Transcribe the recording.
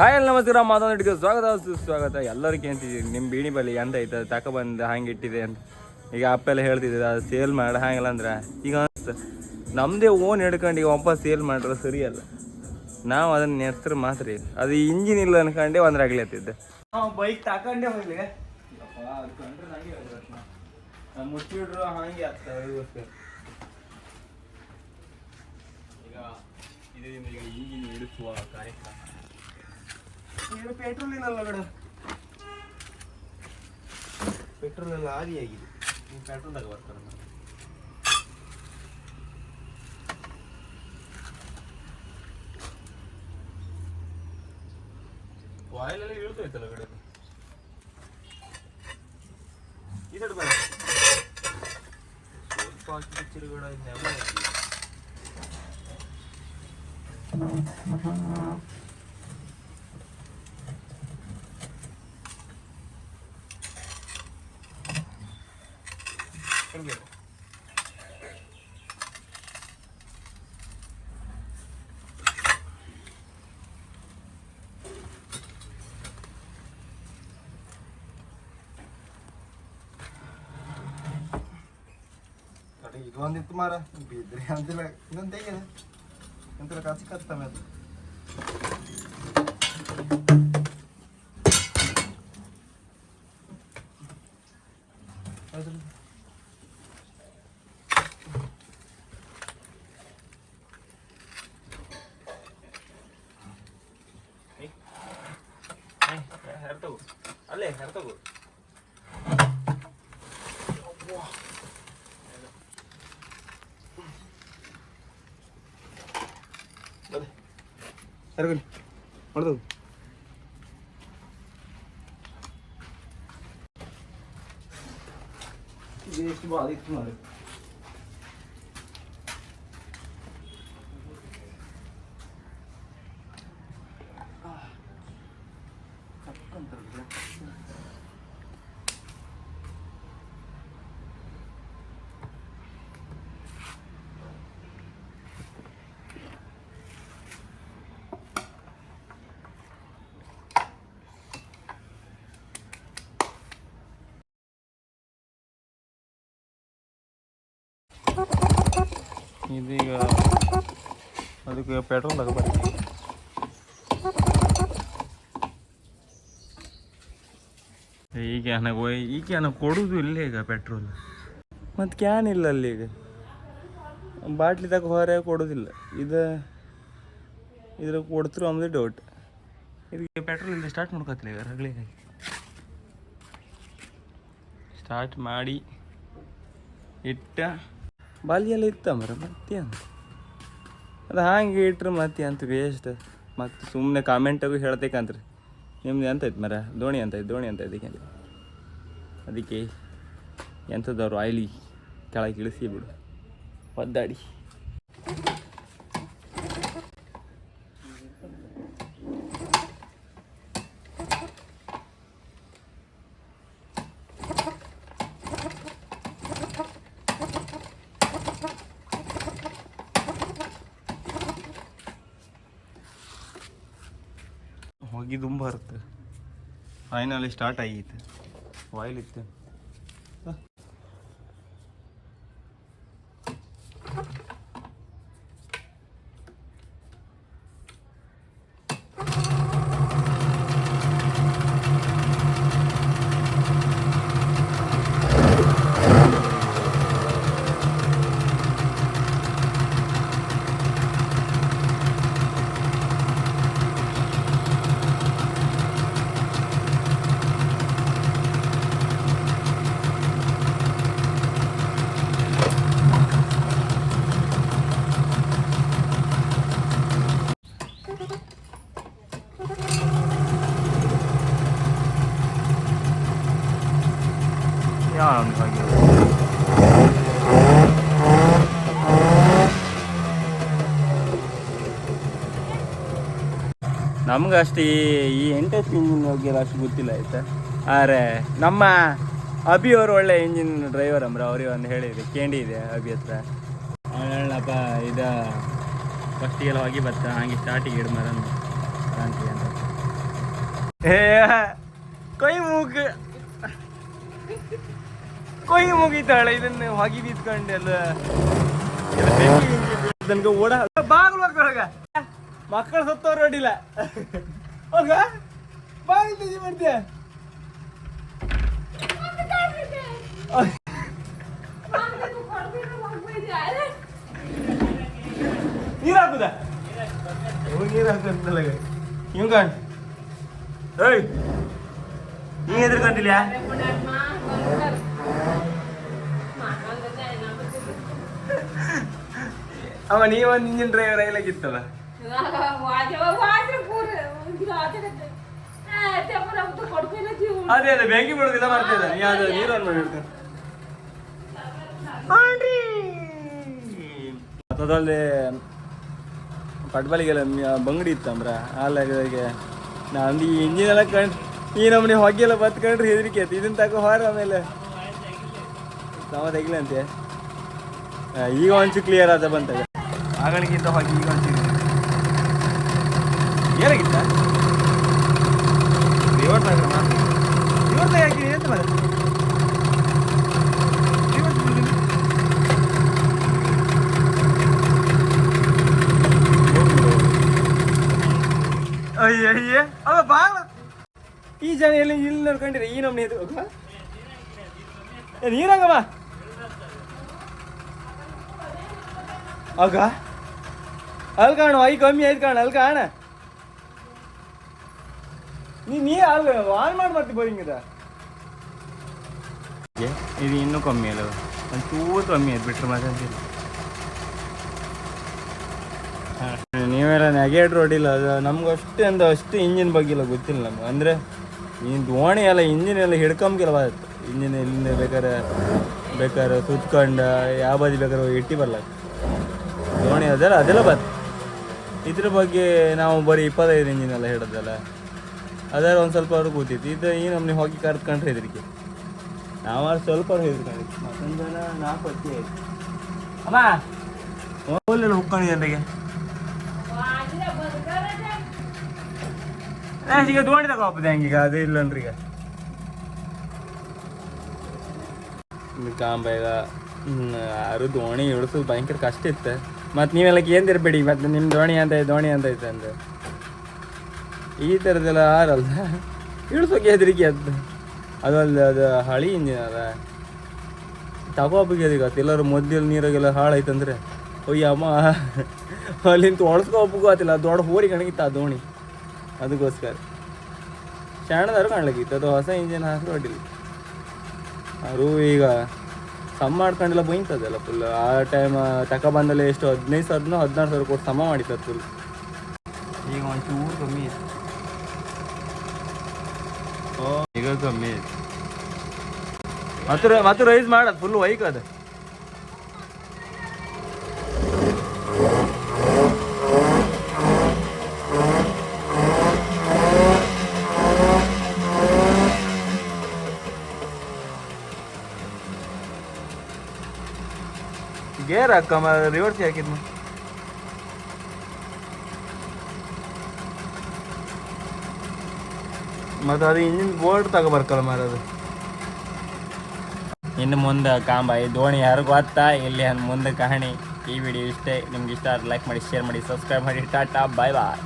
Hi ಎಲ್ಲ ನಮಸ್ಕಾರ. ನಡಿಗೆ ಸ್ವಾಗತ. ಸುಸ್ವಾಗತ. ಎಲ್ಲರಿಗೆ ಅಂತಿದ್ದೀರಿ ನಿಮ್ಮ ಬೀಣಿ ಬಲಿ ಎಂತ ಐತೆ? ತಗೊಬಂದು ಹಂಗೆ ಇಟ್ಟಿದೆ ಅಂತ. ಈಗ ಅಪ್ಪೆಲ್ಲ ಹೇಳ್ತಿದ್ದೆ ಅದು ಸೇಲ್ ಮಾಡ ಹಾಂಗಿಲ್ಲ ಅಂದ್ರೆ? ಈಗ ಅನಿಸ್ತು ನಮ್ಮದೇ ಓನ್ ಹಿಡ್ಕೊಂಡು ಈಗ ವಾಪಸ್ ಸೇಲ್ ಮಾಡ್ರೆ ಸರಿಯಲ್ಲ. ನಾವು ಅದನ್ನ ನೆಡ್ಸ್ರೆ ಮಾತ್ರ. ಅದು ಇಂಜಿನ್ ಇಲ್ಲ ಅನ್ಕೊಂಡೆ ಒಂದ್ರ ಆಗ್ಲತ್ತಿದ್ದೆ ನಾವು ಬೈಕ್ ತಕೊಂಡೆ ಹೋಗ್ಲಿ. ಮುಚ್ಚಿಡ್ರು ಹಂಗೆ ಆಗ್ತವೆ ಈಗ ಇದರಿಂದ ಈಗ ಇಂಜಿನ್ ಇಳಿಸುವ ಕಾರ್ಯಕ್ರಮ. ಇದು ಪೆಟ್ರೋಲ್ ಇಲ್ಲಲ್ಲ ಬೇಡ ಪೆಟ್ರೋಲ್ ಎಲ್ಲ ಆದಿಯಾಗಿದೆ ನೀವು ಪೆಟ್ರೋಲ್ದಾಗ ಬರ್ತಾರೆ ಆಯಿಲ್ ಎಲ್ಲ ಇಳ್ತೋಯ್ತಲ್ಲ ಕಡೆ ಈ ಸೈಡ್ ಸ್ವಲ್ಪ ಹಾಕಿ ಚಿರುಗಡ ನೆಲ ಅರೆ ಇದೊಂದಿತ್ತು ಮಾರ ಬಿದ್ರಿ ಅಂತಿಲ್ಲ ಇದೊಂದು ತೆಗಿದೆ ಅಂತಿಲ್ಲ ಕಚ್ಚಿ ಕತ್ತಮ ಅದು ಹೌದ್ರಿ? ಏ, ಹೆರ್ತಗು. ಅಲ್ಲೇ ಹೆರ್ತಗು. ಸರಿಗಲಿ ಮಾಡ್ದು ಇದು ಎಷ್ಟು ಇದೀಗ ಅದಕ್ಕೆ ಪೆಟ್ರೋಲ್ ತಗೋಬಾರಿ ಈಗ ನನಗೆ ಈಗ ನನಗೆ ಕೊಡೋದು ಇಲ್ಲ ಈಗ ಪೆಟ್ರೋಲ್. ಮತ್ತು ಕ್ಯಾನ್ ಇಲ್ಲ ಅಲ್ಲಿ ಈಗ. ಬಾಟ್ಲಿದಾಗ ಹೊರ ಕೊಡೋದಿಲ್ಲ. ಇದು ಇದ್ರ ಕೊಡ್ತಿರೋ ಅಂದ್ರೆ ಡೌಟ್ ಇದಕ್ಕೆ ಪೆಟ್ರೋಲ್ ಇಲ್ಲ ಸ್ಟಾರ್ಟ್ ಮಾಡ್ಕೊತಿಲ್ಲ ಈಗ ರಗಳಿಗೆ ಸ್ಟಾರ್ಟ್ ಮಾಡಿ ಇಟ್ಟ ಬಾಲಿಯೆಲ್ಲ ಇತ್ತ ಮರ ಮತ್ತೆ ಅಂತ ಅದು ಹಾಗೆ ಇಟ್ರೆ ಮತ್ತೆ ಅಂತ ವೇಸ್ಟ್ ಮತ್ತು ಸುಮ್ಮನೆ ಕಾಮೆಂಟಾಗೂ ಹೇಳ್ತೇಕಂತ್ರಿ ನಿಮ್ದು ಎಂತ ಐತೆ ಮರ ದೋಣಿ ಅಂತ ಐತೆ ದೋಣಿ ಅಂತ ಇದಕ್ಕೆ ಅದಕ್ಕೆ ಎಂಥದವ್ರು ಆಯ್ಲಿ ಕೆಳಗೆ ಇಳಿಸಿ ಬಿಡು. ಒದ್ದಾಡಿ. ಹೋಗಿ ತುಂಬ ಇರುತ್ತೆ ಫೈನಲಿ ಸ್ಟಾರ್ಟ್ ಆಗಿತ್ತು. ವಾಯಿಲ್ ಇತ್ತು ಯಾವ ನಮ್ಗೆ ಅಷ್ಟು ಈ ಎಂಟೆಸ್ಟ್ ಇಂಜಿನ್ ಬಗ್ಗೆ ಅಷ್ಟು ಗೊತ್ತಿಲ್ಲ, ಆಯ್ತಾ? ಆದ್ರೆ ನಮ್ಮ ಅಭಿ ಅವರು ಒಳ್ಳೆ ಇಂಜಿನ್ ಡ್ರೈವರ್ ಅಂಬ್ರ, ಅವ್ರಿಗೆ ಒಂದು ಹೇಳಿದೆ. ಕೇಂಡಿ ಇದೆ ಅಭಿ ಹತ್ರ. ಹೇಳಪ್ಪ ಇದು ಫಸ್ಟಿಗೆಲ್ಲ ಹೋಗಿ ಬರ್ತಾ ಹಂಗೆ ಸ್ಟಾರ್ಟಿಗೆ ಇಡು ಮರ ಕಾಂತಿ ಅಂತ ಏ ಕೈ ಮೂಗ ಕೈ ಮುಗಿತಾಳೆ ಇದನ್ನ ಹೊಗಿ ಬಿತ್ಕೊಂಡೆಲ್ಲ ತನಕ ಓಡ ಬಾಗ್ಲು ಹಾಕೊಳಗ ಮಕ್ಕಳು ಸತ್ತವ್ರು ಅಡ್ಡಿಲ್ಲ ಹೋಗ ಬಾಗಿಲು ತೆಗಿ ಮಾಡ್ತೀಯ ನೀರು ಹಾಕುದ ನೀರು ಹಾಕಂತಲ್ಲ ಕಾಣ್ ಏಯ್ ನೀ ಎದ್ರಕಂತಿಲ್ಲ ಅವ ನೀ ಒಂದ್ ಇಂಜಿನ್ ಡ್ರೈವರ್ ಐಲಾಗಿತ್ತಲ್ಲ ಅದೇ ಅದೇ ಬೆಂಕಿ ಬಿಡೋದಿಲ್ಲ ಮಾಡ್ತಾ ನೀ ಅದು ನೀರು ಆನ್ ಮಾಡಿರ್ತೀನಿ ಅದಲ್ಲದೆ ಪಟ್ಬಲಿಗೆಲ್ಲ ಬಂಗಡಿ ಇತ್ತಂದ್ರ ಅಲ್ಲಿಗೆ ನಾನು ಈ ಇಂಜಿನ್ ಎಲ್ಲ ಕಣ್ ಈ ನಮ್ಮನೆ ಹೊಗೆ ಎಲ್ಲ ಬತ್ಕೊಂಡ್ರೆ ಹೆದರಿಕೆ ಆಯ್ತು. ಇದನ್ನ ತಗೋ ಹೊರ ಆಮೇಲೆ. ನಾವು ತೆಗಿಲಂತೆ. ಅಂತೆ ಈಗ ಒಂಚು ಕ್ಲಿಯರ್ ಆದ ಬಂತಾಗ ಆಗಳಿಗಿಂತ ಹೊಗೆ ಈಗ ಒಂಚು ಏನಾಗಿತ್ತ? ಇವತ್ತಾಗ ಇವತ್ತಾಗಿ ಹಾಕಿ ಎಂತ ಮಾಡ ಅಯ್ಯ ಅಯ್ಯ ಅವ ಬಾಳ ಈ ಜನ ಎಲ್ಲಿ ಇಲ್ಲಿ ನೋಡ್ಕೊಂಡಿರಿ ಈ ನಮ್ನಿ ಇದು ನೀರಂಗಮ್ಮ ಆಗ ಅಲ್ಲಿ ಕಾಣು ಐ ಕಮ್ಮಿ ಆಯ್ತು ಕಾಣ ಅಲ್ಲಿ ಕಾಣ ನೀ ನೀ ಅಲ್ಲಿ ಆನ್ ಮಾಡಿ ಬರ್ತಿ ಬೋರಿಂಗ್ ಇದು ಇದು ಇನ್ನೂ ಕಮ್ಮಿ ಅಲ್ಲ ಒಂದು ಚೂರು ಕಮ್ಮಿ ಆಯ್ತು ಬಿಟ್ರೆ ಮತ್ತೆ ನೀವೆಲ್ಲ ನೆಗೆಟ್ ರೋಡಿಲ್ಲ ಅದು ನಮ್ಗೆ ಅಷ್ಟು ಅಂದ ಅಷ್ಟು ಇಂಜಿನ್ ಬಗ್ಗೆ ಇಲ್ಲ ಗೊತ್ತಿಲ್ಲ ನಮ್ಗೆ. ಅಂದರೆ ಈ ದೋಣಿ ಎಲ್ಲ ಇಂಜಿನ್ ಎಲ್ಲ ಹಿಡ್ಕೊಂಬಿಲ್ಲ ಬಾತು ಇಂಜಿನ್ ಎಲ್ಲಿಂದ ಬೇಕಾದ್ರೆ ಬೇಕಾದ್ರೆ ಸುತ್ಕೊಂಡು ಯಾವ ಬದಿ ಬೇಕಾದ್ರೆ ಹೋಗಿ ಇಟ್ಟು ಬರಲ್ಲ ದೋಣಿ ಅದೆಲ್ಲ ಅದೆಲ್ಲ ಬರ್ತದೆ ಇದ್ರ ಬಗ್ಗೆ ನಾವು ಬರೀ ಇಪ್ಪತ್ತೈದು ಇಂಜಿನ್ ಎಲ್ಲ ಹಿಡೋದಲ್ಲ. ಅದರ ಒಂದು ಸ್ವಲ್ಪ ಅವ್ರಿಗೆ ಕೂತಿತ್ತು ಇದು ಈ ನಮ್ಗೆ ಹೋಗಿ ಕರ್ಕೊಂಡ್ರೆ ಹೆದರಿಕೆ. ನಾವು ಅವ್ರು ಸ್ವಲ್ಪ ಹೇಳ್ಕೊಂಡಿದ್ವಿ ಮತ್ತೊಂದು ಜನ ನಾಲ್ಕು ಅಮ್ಮ ಹೋಗ್ಲಿಲ್ಲ ಅಂದಾಗೆ ಈಗ ದೋಣಿ ತಗೋಪದೆ ಹಂಗೀಗ ಅದು ಇಲ್ಲನ್ರಿ ಈಗ. ಕಾಂಬ ಈಗ ಯಾರು ದೋಣಿ ಇಳಿಸೋದು ಭಯಂಕರ ಕಷ್ಟ ಇತ್ತು. ಮತ್ತು ನೀವೆಲ್ಲ ಕೇಂದಿರ್ಬೇಡಿ ಮತ್ತು ನಿಮ್ಮ ದೋಣಿ ಅಂತ ದೋಣಿ ಅಂತ ಐತೆ ಅಂತ ಈ ಥರದ್ದೆಲ್ಲ ಆರಲ್ಲ ಇಳಿಸೋಕೆ ಹೆದರಿಕೆ ಅದು. ಅದಲ್ಲ ಅದು ಹಳಿ ಇಂಜಿನ್ ಅದ ತಗೋಬೇಕು ಅದೀಗ ಎಲ್ಲರೂ ಮೊದಲು ನೀರಾಗೆಲ್ಲ ಹಾಳಾಯ್ತಂದ್ರೆ ಅಯ್ಯಮ್ಮ ಅಮ್ಮ ಅಲ್ಲಿಂದ ಒಳಸ್ಕೋಬೇಕು ಆತಿಲ್ಲ ದೊಡ್ಡ ಹೋರಿ ಕಣಗಿತ್ತ ಆ ದೋಣಿ. ಅದಕ್ಕೋಸ್ಕರ ಶಾಣದಾರು ಕಾಣ್ಲಿಕ್ಕಿತ್ತು ಅದು ಹೊಸ ಇಂಜಿನ್ ಹಾಕಿ ಅಡ್ಡಿಲ್ಲ ಅವರು ಈಗ ಸಮ ಮಾಡ್ಕೊಂಡೆಲ್ಲ ಬೈತದಲ್ಲ ಫುಲ್ ಆ ಟೈಮ್ ತಕ ಬಂದಲ್ಲ ಎಷ್ಟು ಹದಿನೈದು ಸಾವಿರನೋ ಹದಿನಾರು ಸಾವಿರ ಕೊಟ್ಟು ಸಮ ಮಾಡಿತ್ತು ಫುಲ್ ಈಗ ಒಂಚೂರು ಕಮ್ಮಿ ಈಗ ಕಮ್ಮಿ ಐತೆ ಮತ್ತೆ ಮತ್ತೆ ರೈಸ್ ಮಾಡೋದು ಫುಲ್ ವೈಕ್ ಅದ ಗೇರ್ ಹಾಕಮ್ಮ ರಿವರ್ಸ್ ಹಾಕಿದ್ನು. ಮತ್ತೆ ಅದು ಇಂಜಿನ್ ಬೋರ್ಡ್ ತಗೋಬರ್ಕಲ್ಲ ಮಾರದು ಇನ್ನು ಮುಂದೆ ಕಾಂಬ, ಈ ದೋಣಿ ಯಾರು ಗೊತ್ತಾ ಇಲ್ಲಿ ಮುಂದೆ ಕಹಣಿ. ಈ ವಿಡಿಯೋ ಇಷ್ಟೇ. ನಿಮ್ಗೆ ಇಷ್ಟ ಲೈಕ್ ಮಾಡಿ ಶೇರ್ ಮಾಡಿ ಸಬ್ಸ್ಕ್ರೈಬ್ ಮಾಡಿ. ಟಾಟಾ ಬಾಯ್ ಬಾಯ್